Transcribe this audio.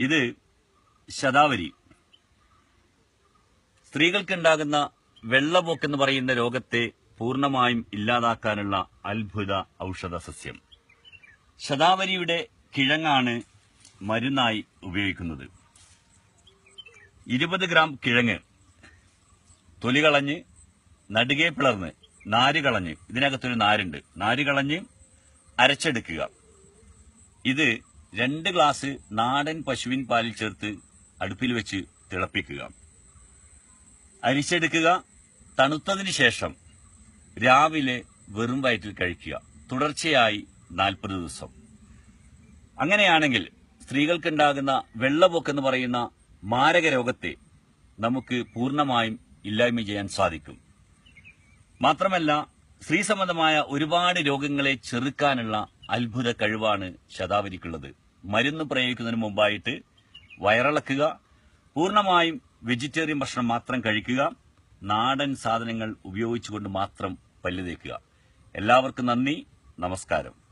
ഇത് ശതാവരി. സ്ത്രീകൾക്കുണ്ടാകുന്ന വെള്ളപോക്കെന്ന് പറയുന്ന രോഗത്തെ പൂർണമായും ഇല്ലാതാക്കാനുള്ള അത്ഭുത ഔഷധ സസ്യം. ശതാവരിയുടെ കിഴങ്ങാണ് മരുന്നായി ഉപയോഗിക്കുന്നത്. ഇരുപത് ഗ്രാം കിഴങ്ങ് തൊലി കളഞ്ഞ് നടുകെ പിളർന്ന് നാര് കളഞ്ഞ് ഇതിനകത്തൊരു നാരുണ്ട്. നാര് കളഞ്ഞ് അരച്ചെടുക്കുക. ഇത് രണ്ട് ഗ്ലാസ് നാടൻ പശുവിൻ പാലിൽ ചേർത്ത് അടുപ്പിൽ വെച്ച് തിളപ്പിക്കുക. അരിച്ചെടുക്കുക. തണുത്തതിന് ശേഷം രാവിലെ വെറും വയറ്റിൽ കഴിക്കുക. തുടർച്ചയായി നാൽപ്പത് ദിവസം. അങ്ങനെയാണെങ്കിൽ സ്ത്രീകൾക്കുണ്ടാകുന്ന വെള്ളപ്പൊക്കെന്ന് പറയുന്ന മാരക രോഗത്തെ നമുക്ക് പൂർണമായും ഇല്ലായ്മ ചെയ്യാൻ സാധിക്കും. മാത്രമല്ല സ്ത്രീ സംബന്ധമായ ഒരുപാട് രോഗങ്ങളെ ചെറുക്കാനുള്ള അത്ഭുത കഴിവാണ് ശതാവരിക്കുള്ളത്. മരുന്ന് പ്രയോഗിക്കുന്നതിന് മുമ്പായിട്ട് വയറിളക്കുക പൂർണമായും വെജിറ്റേറിയൻ ഭക്ഷണം മാത്രം കഴിക്കുക നാടൻ സാധനങ്ങൾ ഉപയോഗിച്ചുകൊണ്ട് മാത്രം പല്ല് തേക്കുക. എല്ലാവർക്കും നന്ദി നമസ്കാരം.